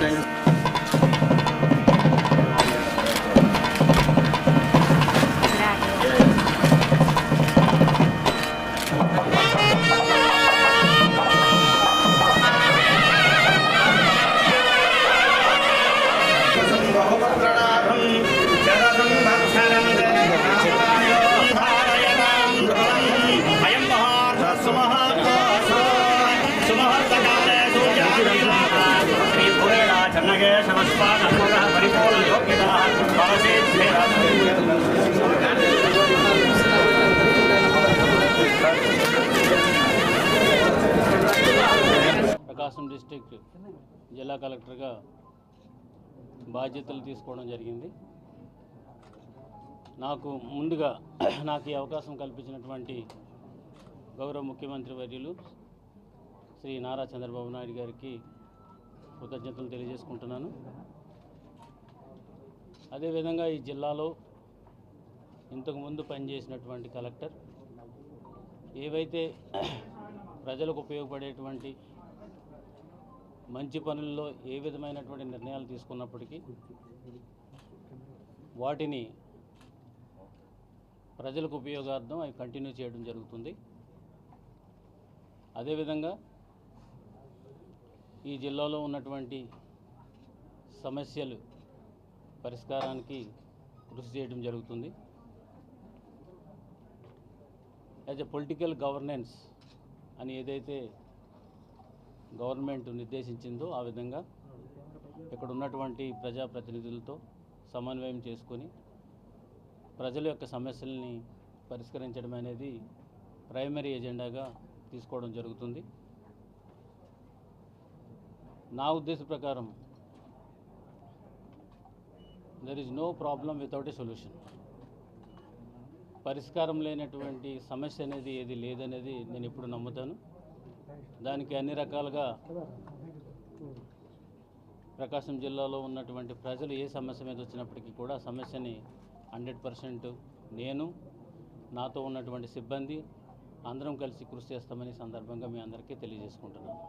dinosaur. ప్రకాశం district జిల్లా కలెక్టర్గా బాధ్యతలు తీసుకోవడం జరిగింది. నాకు ముందుగా నాకు ఈ అవకాశం కల్పించినటువంటి గౌరవ ముఖ్యమంత్రి వర్యులు శ్రీ నారా చంద్రబాబు నాయుడు గారికి కృతజ్ఞతలు తెలియజేసుకుంటున్నాను. అదేవిధంగా ఈ జిల్లాలో ఇంతకుముందు పనిచేసినటువంటి కలెక్టర్ ఏవైతే ప్రజలకు ఉపయోగపడేటువంటి మంచి పనుల్లో ఏ విధమైనటువంటి నిర్ణయాలు తీసుకున్నప్పటికీ వాటిని ప్రజలకు ఉపయోగార్థం అవి కంటిన్యూ చేయడం జరుగుతుంది. అదేవిధంగా ఈ జిల్లాలో ఉన్నటువంటి సమస్యలు పరిష్కారానికి కృషి చేయడం జరుగుతుంది. యాజ్ ఎ పొలిటికల్ గవర్నెన్స్ అని ఏదైతే గవర్నమెంట్ నిర్దేశించిందో ఆ విధంగా ఇక్కడ ఉన్నటువంటి ప్రజాప్రతినిధులతో సమన్వయం చేసుకొని ప్రజల యొక్క సమస్యల్ని పరిష్కరించడం అనేది ప్రైమరీ ఎజెండాగా తీసుకోవడం జరుగుతుంది. నా ఉద్దేశ ప్రకారం there is no problem without a solution పరిష్కారం లేనటువంటి సమస్య అనేది ఏది లేదనేది నేను ఎప్పుడు నమ్ముతాను. దానికి అన్ని రకాలుగా ప్రకాశం జిల్లాలో ఉన్నటువంటి ప్రజలు ఏ సమస్య మీద వచ్చినప్పటికీ కూడా సమస్యని హండ్రెడ్ పర్సెంట్ నేను నాతో ఉన్నటువంటి సిబ్బంది అందరం కలిసి కృషి చేస్తామని సందర్భంగా మీ అందరికీ తెలియజేసుకుంటున్నాను.